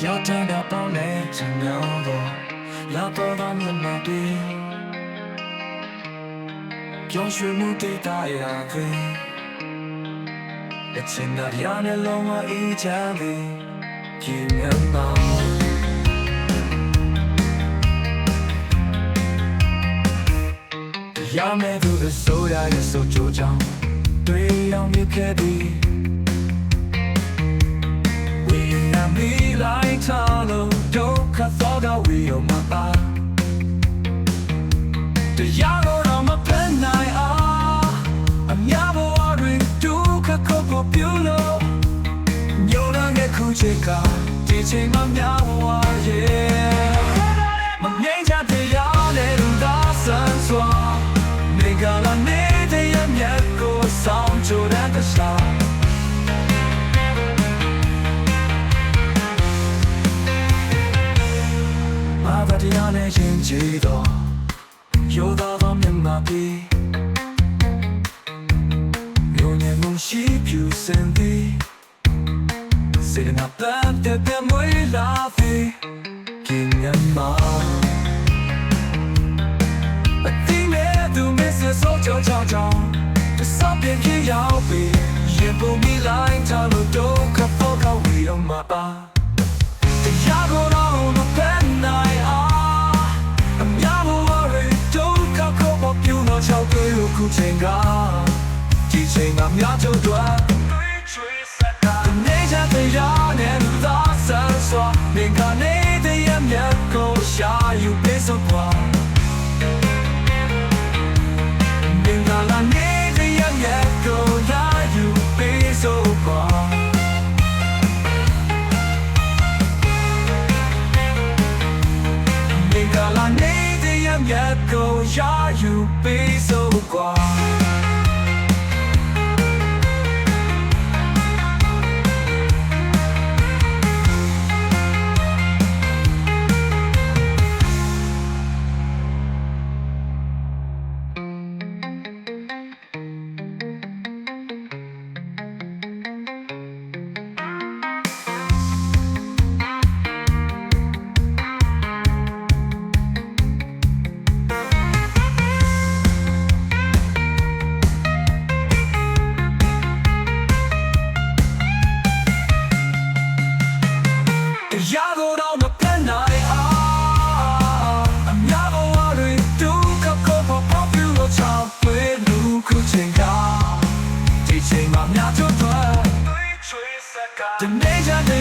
You're turned up on edge and over La peur dans le mobile Quand je monte ta et la vie Et c'est n'a rien et l'on m'a y jamais Qui m'aime pas ရမယ်သူအစိုးရရဲ့ဆိုချိုးကြောင့်တွေ့အောင်မြင်ခဲ့သည် တရားတော်တော့မဖက်နိုင်အောင်အများဘဝတွင်ဒုက္ခကိုကိုပြူလို့ညိုရငယ်ခုချေကဒီချိန်မှာများဘဝရဲ့မငြိမ်းချတရားနဲ့လူသားဆန်းစွာနေကလာနေတဲ့မြတ်ကိုဆောင်ကြတဲ့တခြား Avadiane Jinjido 有大把命难避，有年梦醒飘散的，谁能把这杯酒拉低？千年的梦，白帝城头月色溶溶照江，这山边的摇笔，也不免引来。要就滚。但你却被热恋到深锁，你看你的眼面口下有被搜刮。你看了你的眼面口那有被搜刮。你看了你的眼面口下有被搜刮。 တ်ကိုရယူပေးစို့ကွာတရားကိုတော့မပြတ်နိုင်အောင်အများဘဝတွေဒုက္ခကိုပေါ်ပေါ်ပြလို့ချောင်းပွေလူခုချိန်ကဒီချိန်မှာများချွတ်သွားဒီနေ့ချတ